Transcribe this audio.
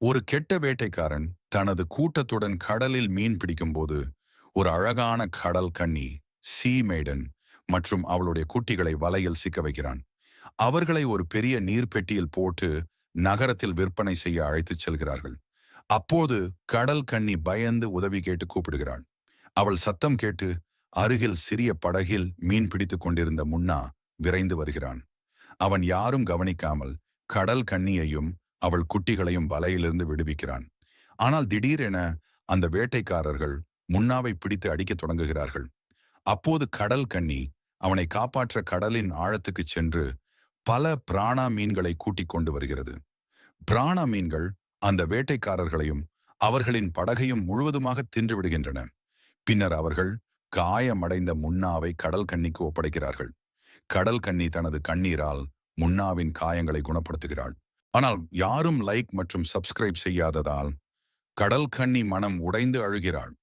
ஒரு கெட்ட வேட்டைக்காரன் தனது கூட்டத்துடன் கடலில் மீன் பிடிக்கும்போது ஒரு அழகான கடல் கண்ணி சீ மேடன் மற்றும் அவளுடைய குட்டிகளை வலையில் சிக்க வைக்கிறான். அவர்களை ஒரு பெரிய நீர்ப்பெட்டியில் போட்டு நகரத்தில் விற்பனை செய்ய அழைத்துச் செல்கிறார்கள். அப்போது கடல் கண்ணி பயந்து உதவி கேட்டு கூப்பிடுகிறாள். அவள் சத்தம் கேட்டு அருகில் சிறிய படகில் மீன் பிடித்துக் கொண்டிருந்த முன்னா விரைந்து வருகிறான். அவன் யாரும் கவனிக்காமல் கடல் கண்ணியையும் அவள் குட்டிகளையும் வலையிலிருந்து விடுவிக்கிறான். ஆனால் திடீரென அந்த வேட்டைக்காரர்கள் முன்னாவை பிடித்து அடிக்கத் தொடங்குகிறார்கள். அப்போது கடல் கண்ணி அவனை காப்பாற்ற கடலின் ஆழத்துக்குச் சென்று பல பிராணா மீன்களை கூட்டிக் கொண்டு வருகிறது. பிராணா மீன்கள் அந்த வேட்டைக்காரர்களையும் அவர்களின் படகையும் முழுவதுமாக தின்று விடுகின்றன. பின்னர் அவர்கள் காயமடைந்த முன்னாவை கடல் கண்ணிக்கு ஒப்படைக்கிறார்கள். கடல் கண்ணி தனது கண்ணீரால் முன்னாவின் காயங்களை குணப்படுத்துகிறாள். ஆனால் யாரும் லைக் மற்றும் சப்ஸ்கிரைப் செய்யாததால் கடல் கண்ணி மனம் உடைந்து அழுகிறாள்.